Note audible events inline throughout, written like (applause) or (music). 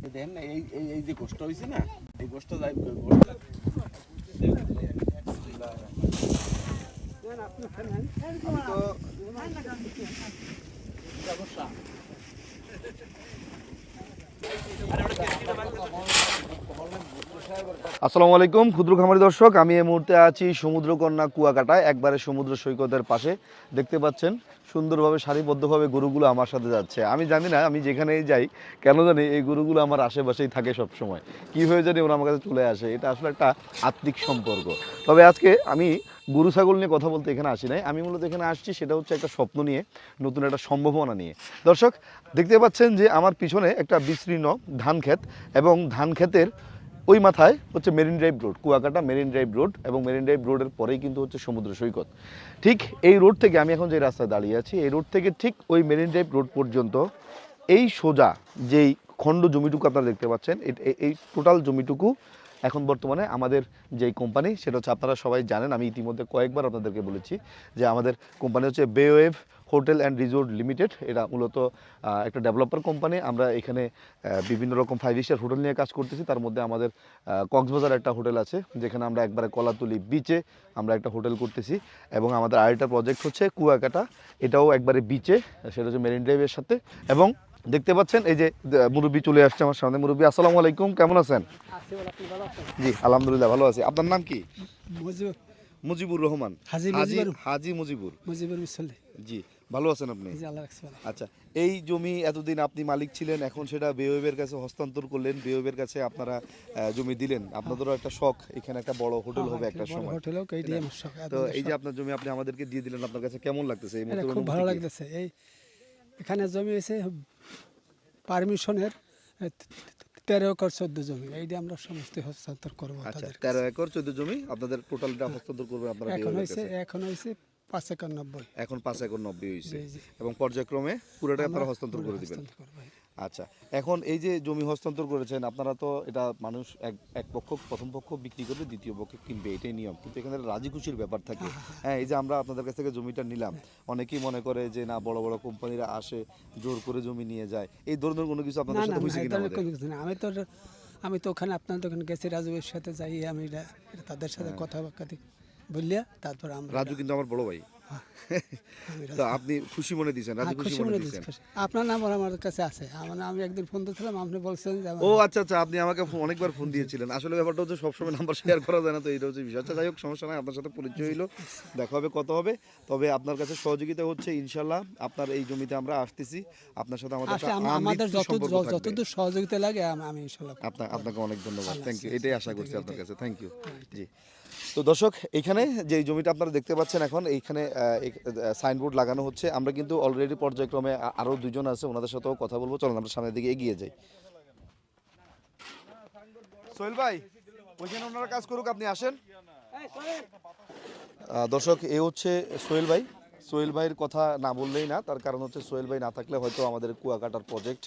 এই দেখেন না, এই এই এই যে গোষ্ঠ হয়েছে না এই গোষ্ঠ যাই গোষ্ঠ- তো আসসালামু আলাইকুম, ক্ষুদ্র খামারি দর্শক, আমি এই মুহূর্তে আছি সমুদ্রকন্যা কুয়াকাটায়, একবারে সমুদ্র সৈকতের পাশে। দেখতে পাচ্ছেন, সুন্দরভাবে সারিবদ্ধভাবে গরুগুলো আমার সাথে যাচ্ছে। আমি জানি না, আমি যেখানেই যাই, কেন জানি এই গরুগুলো আমার আশেপাশেই থাকে সব সময় কি হয়ে জানি ওরা আমার কাছে চলে আসে, এটা আসলে একটা আত্মিক সম্পর্ক। তবে আজকে আমি গরু, ছাগল নিয়ে কথা বলতে এখানে আসি নাই। আমি মূলত এখানে আসছি, সেটা হচ্ছে একটা স্বপ্ন নিয়ে, নতুন একটা সম্ভাবনা নিয়ে। দর্শক, দেখতে পাচ্ছেন যে আমার পিছনে একটা বিস্তীর্ণ ধান ক্ষেত, এবং ধান ক্ষেতের ওই মাথায় হচ্ছে marine drive road, Kuakata marine drive road এবং মেরিন ড্রাইভ রোডের পরেই কিন্তু হচ্ছে সমুদ্র সৈকত। ঠিক এই রোড থেকে আমি এখন যে রাস্তায় দাঁড়িয়ে আছি, এই রোড থেকে ঠিক ওই মেরিন ড্রাইভ রোড পর্যন্ত এই সোজা যেই খণ্ড জমিটুকু আপনারা দেখতে পাচ্ছেন এই টোটাল জমিটুকু এখন বর্তমানে আমাদের যেই কোম্পানি, সেটা হচ্ছে আপনারা সবাই জানেন, আমি ইতিমধ্যে কয়েকবার আপনাদেরকে বলেছি যে আমাদের কোম্পানি হচ্ছে Baywave hotel and resort limited. এটা মূলত একটা ডেভেলপার কোম্পানি। আমরা এখানে বিভিন্ন রকম ফাইভ স্টার হোটেল নিয়ে কাজ করতেছি। তার মধ্যে আমাদের কক্সবাজার একটা হোটেল আছে যেখানে আমরা একবারে কলাতুলি বিচে আমরা একটা হোটেল করতেছি। এবং আমাদের আরেকটা প্রজেক্ট হচ্ছে কুয়াকাটা। এটাও একবারে বিচে সেটা হচ্ছে মেরিন ড্রাইভের সাথে। এবং দেখতে পাচ্ছেন এই যে মুরব্বি চলে আসছে আমার সামনে। মুরব্বি আসসালামু আলাইকুম কেমন আছেন? জি আলহামদুলিল্লাহ ভালো আছি। আপনার নাম কি? মুজিবুর। মুজিবুর রহমান। হাজি হাজি মুজিবুর। হাজি মুজিবুর। মুজিবুর জি। ভালো আছেন আপনি? আচ্ছা এই জমি এতদিন আপনি মালিক ছিলেন এখন সেটা বেওয়েবের কাছে হস্তান্তর করলেন বেওয়েবের কাছে আপনারা জমি দিলেন। আপনাদেরও একটা শখ এখানে একটা বড় হোটেল হবে একটা সময়। শখ তো এই যে আপনার জমি আপনি আমাদেরকে দিয়ে দিলেন আপনার কাছে কেমন লাগতেছে? এই এটা খুব ভালো লাগতেছে। এই এখানে জমি হয়েছে পারমিশনের তেরো একর চোদ্দ জমি। এই এইটা আমরা সমস্ত হস্তান্তর করব আচ্ছা তেরো একর চোদ্দ জমি আপনাদের টোটালটা হস্তান্তর করবেন আপনারা এখন হয়েছে। এখন হয়েছে পাঁচ এখন পাঁচ হয়েছে। এবং পর্যায়ক্রমে পুরোটা আপনারা হস্তান্তর করে দিবেন। আচ্ছা এখন এই যে জমি হস্তান্তর করেছেন আপনারা তো এটা মানুষ এক এক পক্ষ প্রথম পক্ষ বিক্রি করবে দ্বিতীয় পক্ষ কিনবে এটাই নিয়ম। কিন্তু এখানে রাজি খুশির ব্যাপার থাকে। হ্যাঁ এই যে আমরা আপনাদের কাছ থেকে জমিটা নিলাম অনেকেই মনে করে যে না বড় বড় কোম্পানিরা আসে জোর করে জমি নিয়ে যায়। এই ধরনের কোনো কিছু আপনাদের সাথে হয়েছে কিনা আমি তো আমি তো ওখানে আপনাদের ওখানে গেছি রাজুবের সাথে যাই আমি তাদের সাথে হ্যাঁ। কথাবার্তা বললিয়া তারপর আমরা রাজু কিন্তু আমার বড় ভাই। তো আপনি খুশি মনে দিয়েছেন রাজু হ্যাঁ, খুশি মনে দিয়েছেন। আপনার নাম্বার আমার কাছে আছে। আমার আমি একদিন ফোন দিয়েছিলাম আপনি বলছেন ও আচ্ছা আচ্ছা আপনি আমাকে অনেকবার ফোন দিয়েছিলেন। আসলে ব্যাপারটা হচ্ছে সবসময় নাম্বার শেয়ার করা যায় না তো এটা হচ্ছে বিষয়। আচ্ছা যাই হোক সমস্যা নাই আপনার সাথে পরিচয় হইল। দেখা হবে কত হবে। তবে আপনার কাছে সহযোগিতা হচ্ছে ইনশাল্লাহ আপনার এই জমিতে আমরা আসতেছি। আপনার সাথে আমাদের আমাদের যত যতদূর সহযোগিতা লাগে আমি ইনশাল্লাহ আপনাকে অনেক ধন্যবাদ। থ্যাংক ইউ এটাই আশা করছি আপনার কাছে। Thank you ji. তো দর্শক, এখানে যে জমিটা আপনারা দেখতে পাচ্ছেন এখন, এইখানে সাইনবোর্ড লাগানো হচ্ছে। আমরা কিন্তু অলরেডি পর্যায়ক্রমে আ- আরও দুজন আছে, ওনাদের সাথেও কথা বলব। চলুন, আমরা সামনের দিকে এগিয়ে যাই। সোহেল ভাই, ওইখানে ওনারা কাজ করুক, আপনি আসেন। দর্শক, এ হচ্ছে সোহেল ভাই। সোহেল ভাইয়ের কথা না বললেই না, তার কারণ হচ্ছে সোহেল ভাই না থাকলে হয়তো আমাদের কুয়াকাটার প্রজেক্ট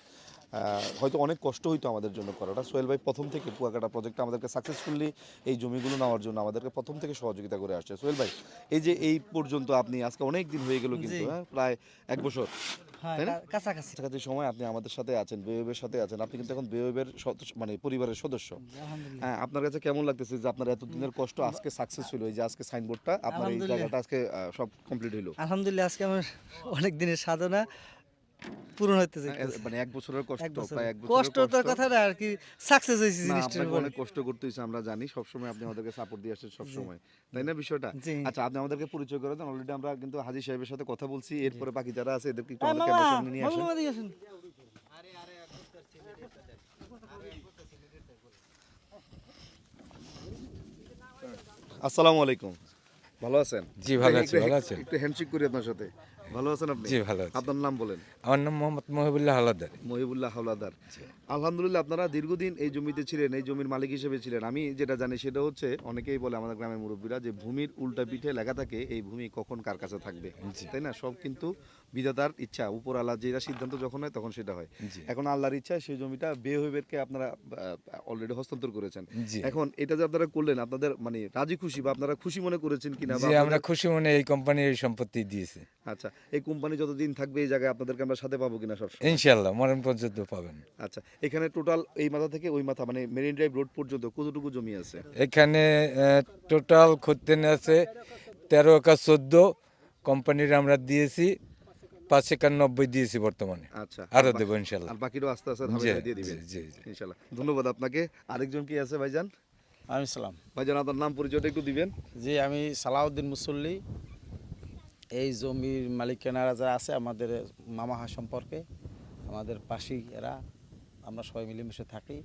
হয়তো অনেক কষ্ট হইতো আমাদের জন্য করাটা। সোহেল ভাই প্রথম থেকে কুয়াকাটা প্রজেক্টটা আমাদেরকে সাকসেসফুলি এই জমিগুলো নেওয়ার জন্য আমাদেরকে প্রথম থেকে সহযোগিতা করে আসছে। সোহেল ভাই এই যে এই পর্যন্ত আপনি আজকে অনেক দিন হয়ে গেল কিন্তু হ্যাঁ প্রায় এক বছর কাছাকাছি। সময় আপনি আমাদের সাথে আছেন বেওয়েবের সাথে আছেন। আপনি কিন্তু এখন বেওয়েবের মানে পরিবারের সদস্য। আলহামদুলিল্লাহ। হ্যাঁ আপনার কাছে কেমন লাগতেছে যে আপনার এতদিনের কষ্ট আজকে সাকসেস হলো? এই যে আজকে সাইনবোর্ডটা আপনার এই জায়গাটা আজকে সব কমপ্লিট হলো আলহামদুলিল্লাহ আজকে আমার অনেক দিনের সাধনা। পূরণ হতে হ্যাঁ, মানে এক বছরের কষ্ট প্রায় এক বছরের কষ্ট তো কথা না আর কি সাকসেস হয়েছে না, জিনিসটার অনেক কষ্ট করতে হয়েছে আমরা জানি সবসময় আপনি আমাদেরকে সাপোর্ট দিয়ে আসছেন সবসময়। তাই না বিষয়টা? আচ্ছা আপনি আমাদেরকে পরিচয় করে দেন অলরেডি আমরা কিন্তু হাজি সাহেবের সাথে কথা বলছি এরপরে বাকি যারা আছে এদেরকে একটু আমাদের ক্যামেরার সামনে নিয়ে আসেন। এদিকে আসুন। আসসালামু আলাইকুম। ভালো আছেন? জি, ভালো আছি, ভালো আছেন? একটু হ্যান্ডশেক করি আপনার সাথে। ভালো আছেন আপনি? জি, ভালো আছি। আপনার নাম বলেন। আমার নাম মোহাম্মদ মহিবুল্লাহ হাওলাদার মহিবুল্লাহ হাওলাদার আলহামদুলিল্লাহ আপনারা দীর্ঘদিন এই জমিতে ছিলেন এই জমির মালিক হিসেবে ছিলেন। আমি যেটা জানি সেটা হচ্ছে অনেকেই বলে আমাদের গ্রামের মুরব্বীরা যে ভূমির উল্টা পিঠে লেখা থাকে এই ভূমি কখন কার কাছে থাকবে? তাই না? সব কিন্তু বিধাতার ইচ্ছা উপর আল্লাহ যেটা সিদ্ধান্ত যখন হয় তখন সেটা হয়। এখন আল্লাহর ইচ্ছা সেই জমিটা বে হইবেরকে আপনারা অলরেডি হস্তান্তর করেছেন। এখন এটা যে আপনারা করলেন আপনাদের মানে রাজি খুশি বা আপনারা খুশি মনে করেছেন কিনা আমরা খুশি মনে এই কোম্পানির এই সম্পত্তি দিয়েছে। আচ্ছা এই কোম্পানি যতদিন থাকবে এই জায়গায় আপনাদেরকে আমরা সাথে পাবো কিনা সব ইনশাল্লাহ মরণ পর্যন্ত পাবেন। আচ্ছা এখানে টোটাল এই মাথা থেকে ওই মাথা মানে মেরিন ড্রাইভ রোড পর্যন্ত কতটুকু জমি আছে? এখানে টোটাল খতিয়ান আছে তেরো একর চোদ্দ কোম্পানির আমরা দিয়েছি। পাঁচ একর নব্বই দিয়েছি বর্তমানে। আচ্ছা আরও দেবো ইনশাল্লাহ। আর বাকিটাও আস্তে আস্তে ধাপে দিয়ে দিবেন। জি জি। ইনশাল্লাহ। ধন্যবাদ আপনাকে। আরেকজন কি আছে ভাইজান? আমি সালাম। ভাইজান আপনার নাম পরিচয়টা একটু দিবেন। জি আমি সালাউদ্দিন মুসল্লি। এই জমির মালিকানারা যারা আছে আমাদের মামাহা সম্পর্কে আমাদের পাশেই এরা আমরা সবাই মিলেমিশে থাকি।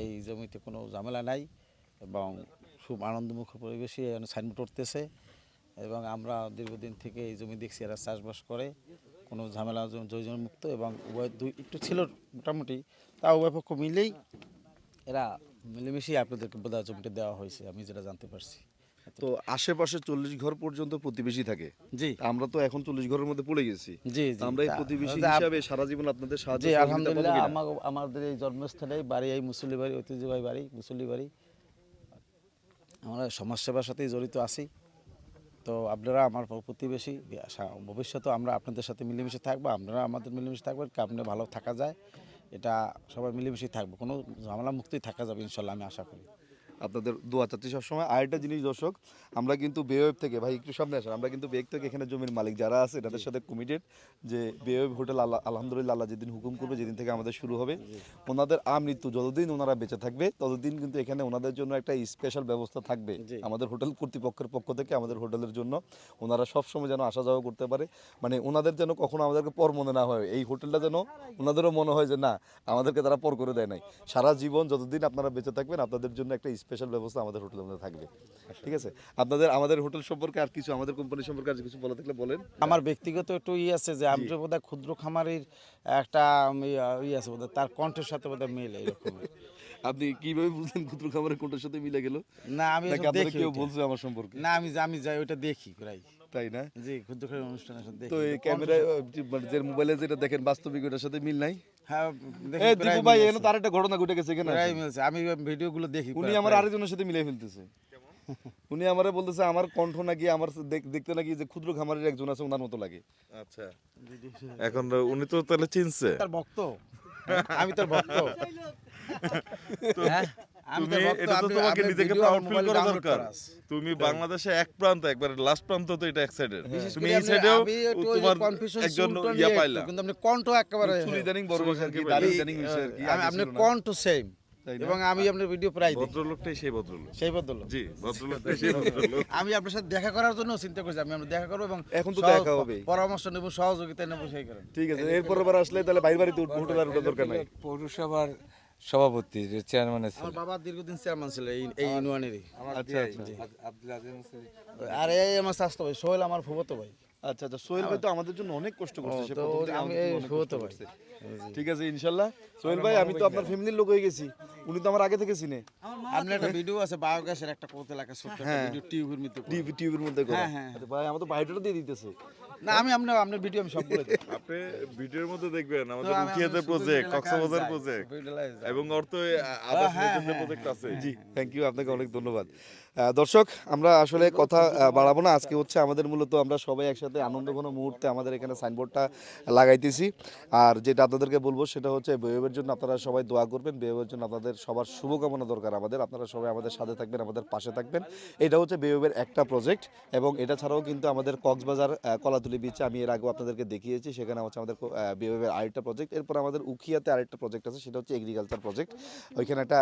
এই জমিতে কোনো ঝামেলা নাই এবং খুব আনন্দমুখ পরিবেশে এখানে সাইনবোর্ড উঠতেছে এবং আমরা দীর্ঘদিন থেকে এই জমি দেখছি এরা চাষবাস করে। কোনো ঝামেলা জয় মুক্ত এবং উভয় দুই একটু ছিল মোটামুটি তা উভয় পক্ষ মিলেই এরা মিলেমিশেই আপনাদেরকে বোধহয় জমিটা দেওয়া হয়েছে আমি যেটা জানতে পারছি। তো আশেপাশে চল্লিশ ঘর পর্যন্ত প্রতিবেশী থাকে। জি। আমরা তো এখন চল্লিশ ঘরের মধ্যে পড়ে গেছি। জি আমরা এই প্রতিবেশী হিসাবে সারা জীবন আপনাদের সাহায্য আলহামদুলিল্লাহ আমাদের এই জন্মস্থানে বাড়ি এই মুসল্লি বাড়ি ঐতিহ্যবাহী বাড়ি মুসল্লি বাড়ি। আমরা সমাজসেবার সাথেই জড়িত আছি। তো আপনারা আমার প্রতিবেশী ভবিষ্যতে আমরা আপনাদের সাথে মিলেমিশে থাকব, আপনারা আমাদের মিলেমিশে থাকবেন, কেমনে ভালো থাকা যায়, এটা সবাই মিলেমিশে থাকব, কোনো ঝামেলা মুক্তি থাকা যাবে ইনশাল্লাহ, আমি আশা করি। আপনাদের দোয়া চাচ্ছি সবসময়। আরেকটা জিনিস দর্শক আমরা কিন্তু বেওয়েব থেকে ভাই একটু সামনে আসেন আমরা কিন্তু বেগ থেকে এখানে জমির মালিক যারা আছে তাদের সাথে কমিটেড যে বেওয়েব হোটেল আল্লাহ আলহামদুলিল্লাহ আল্লাহ যেদিন হুকুম করবে যেদিন থেকে আমাদের শুরু হবে। ওনাদের আমৃত্যু যতদিন ওনারা বেঁচে থাকবে ততদিন কিন্তু এখানে ওনাদের জন্য একটা স্পেশাল ব্যবস্থা থাকবে। আমাদের হোটেল কর্তৃপক্ষের পক্ষ থেকে আমাদের হোটেলের জন্য ওনারা সবসময় যেন আসা যাওয়া করতে পারে। মানে ওনাদের যেন কখনো আমাদেরকে পর মনে না হয় এই হোটেলটা যেন ওনাদেরও মনে হয় যে না আমাদেরকে তারা পর করে দেয় নাই। সারা জীবন যতদিন আপনারা বেঁচে থাকবেন আপনাদের জন্য একটা স্পেশাল ব্যবস্থা আমাদের হোটেলের মধ্যে থাকবে। ঠিক আছে? আপনাদের আমাদের হোটেল সম্পর্কে আর কিছু আমাদের কোম্পানি সম্পর্কে আর কিছু বলা থাকলে বলেন। আমার ব্যক্তিগত একটু ই আছে যে আমি বোধহয় ক্ষুদ্র খামারির একটা ই আছে বোধহয় তার কণ্ঠের সাথে বোধহয় মিল এরকম। (laughs) আপনি কীভাবে বুঝলেন ক্ষুদ্র খামারের কোনটার সাথে মিলে গেল? না আমি দেখি কেউ বলছে আমার সম্পর্কে? না আমি আমি যাই ওইটা দেখি প্রায়। তাই না? জি ক্ষুদ্র খামার অনুষ্ঠানের সাথে তো এই ক্যামেরায় মানে যে মোবাইলে যেটা দেখেন বাস্তবিক ওটার সাথে মিল নাই? হ্যাঁ দেখি এই দীপু ভাই এখানে তার একটা ঘটনা ঘটে গেছে এখানে প্রায়। মিলছে আমি ভিডিওগুলো দেখি উনি আমার আরেকজনের সাথে মিলাই ফেলতেছে। উনি আমারে বলতেছে আমার কণ্ঠ নাকি আমার দেখতে নাকি যে ক্ষুদ্র খামারের একজন আছে ওনার মতো লাগে। আচ্ছা। এখন উনি তো তাহলে চিনছে। তার ভক্ত। আমি তার ভক্ত। (laughs) হ্যাঁ, তুমি এটা তো তোমাকে নিজেকে প্রাউড ফিল করা দরকার। তুমি বাংলাদেশে এক প্রান্ত একবার লাস্ট প্রান্ত তো এটা এক সাইডের তুমি এই সাইডেও তোমার একজন ইয়া পাইলা। কিন্তু আপনি কণ্ঠ একেবারে চুল ইদানিং বড় কি হয়েছে আর কি কণ্ঠ সেম এবং আমি আপনার ভিডিও প্রায় দেখি। ভদ্রলোকটাই সেই ভদ্রলোক। সেই বদল জি ভদ্রলোকটাই (laughs) সেই ভদ্রলোক। আমি আপনার সাথে দেখা করার জন্য চিন্তা করছি আমি আমরা দেখা করব এবং এখন তো দেখা হবেই। পরামর্শ নেব সহযোগিতা নেব সেই কারণে। ঠিক আছে এরপর আবার আসলে তাহলে বাইরে বাড়িতে হোটেল আর দরকার নাই। পৌরসভার সভাপতি যে চেয়ারম্যান ছিল আমার বাবা দীর্ঘদিন চেয়ারম্যান ছিল এই এই ইউনিয়নেরই। আচ্ছা আচ্ছা। আব্দুল আজিজ আর এই আমার স্বাস্থ্য ভাই সোহেল আমার ফুবতো ভাই। আচ্ছা আচ্ছা সোহেল ভাই তো আমাদের জন্য অনেক কষ্ট করছে সে প্রথম থেকে আমি ভাই। ঠিক আছে ইনশাল্লাহ। সোহেল ভাই আমি তো আপনার ফ্যামিলির লোক হয়ে গেছি। উনি তো আমার আগে থেকে চিনে। আপনার একটা ভিডিও আছে বায়োগ্যাসের একটা ছোট্ট ভিডিও টিউবের মধ্যে টিভি টিভির মধ্যে করা। হ্যাঁ, হ্যাঁ। আচ্ছা ভাই আমার তো বায়োডাটা দিয়ে দিতেছে। না আমি আপনার আপনার ভিডিও আমি সব বলে দিই (laughs) আপনি ভিডিওর মধ্যে দেখবেন আমাদের আমি- প্রজেক্ট কক্সবাজার প্রজেক্ট। এবং অর্থ আদার্স হ্যাঁ, হ্যাঁ, প্রজেক্ট আছে। জি থ্যাংক ইউ আপনাকে অনেক ধন্যবাদ। দর্শক, আমরা আসলে কথা বাড়াবো না। আজকে হচ্ছে আমাদের মূলত আমরা সবাই একসাথে আনন্দ ঘন মুহূর্তে আমাদের এখানে সাইনবোর্ডটা লাগাইতেছি। আর যেটা আপনাদেরকে বলব, সেটা হচ্ছে বেয়েবের জন্য আপনারা সবাই দোয়া করবেন। বেয়েবের জন্য আপনাদের সবার শুভকামনা দরকার আমাদের। আপনারা সবাই আমাদের সাথে থাকবেন, আমাদের পাশে থাকবেন। এটা হচ্ছে বেয়েবের একটা প্রজেক্ট এবং এটা ছাড়াও কিন্তু আমাদের কক্সবাজার কলাতুলি বিচে আমি এর আগেও আপনাদেরকে দেখিয়েছি। সেখানে হচ্ছে আমাদের বেয়েবের আরেকটা প্রজেক্ট এরপর আমাদের উখিয়াতে আরেকটা প্রজেক্ট আছে, সেটা হচ্ছে এগ্রিকালচার প্রজেক্ট ওইখানে একটা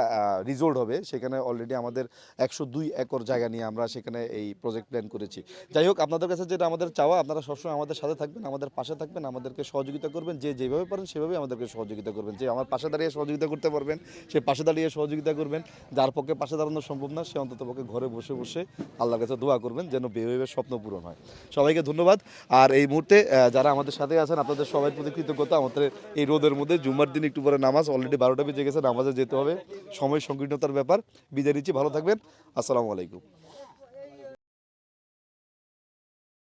রিসোর্ট হবে। সেখানে অলরেডি আমাদের একশো দুই একর জায়গা নিয়ে আমরা সেখানে এই প্রজেক্ট প্ল্যান করেছি। যাই হোক, আপনাদের কাছে যেটা আমাদের চাওয়া, আপনারা সবসময় আমাদের সাথে থাকবেন, আমাদের পাশে থাকবেন, আমাদেরকে সহযোগিতা করবেন, যে যেভাবে পারেন সেভাবে আমাদেরকে সহযোগিতা করবেন। যে আমার পাশে দাঁড়িয়ে সহযোগিতা করতে পারবেন, সে পাশে দাঁড়িয়ে সহযোগিতা করবেন, যার পক্ষে পাশে দাঁড়ানো সম্ভব না, সে অন্তত পক্ষে ঘরে বসে বসে আল্লাহর কাছে দোয়া করবেন, যেন বেহবের স্বপ্ন পূরণ হয়। সবাইকে ধন্যবাদ। আর এই মুহূর্তে যারা আমাদের সাথে আছেন, আপনাদের সবাই প্রতি কৃতজ্ঞতা। আমাদের এই রোদের মধ্যে জুমার দিন একটু পরে নামাজ অলরেডি বারোটা বেজে গেছে, নামাজে যেতে হবে। সময় সংকীর্ণতার ব্যাপার। বিদায় নিচ্ছি, ভালো থাকবেন। আসসালামু আলাইকুম।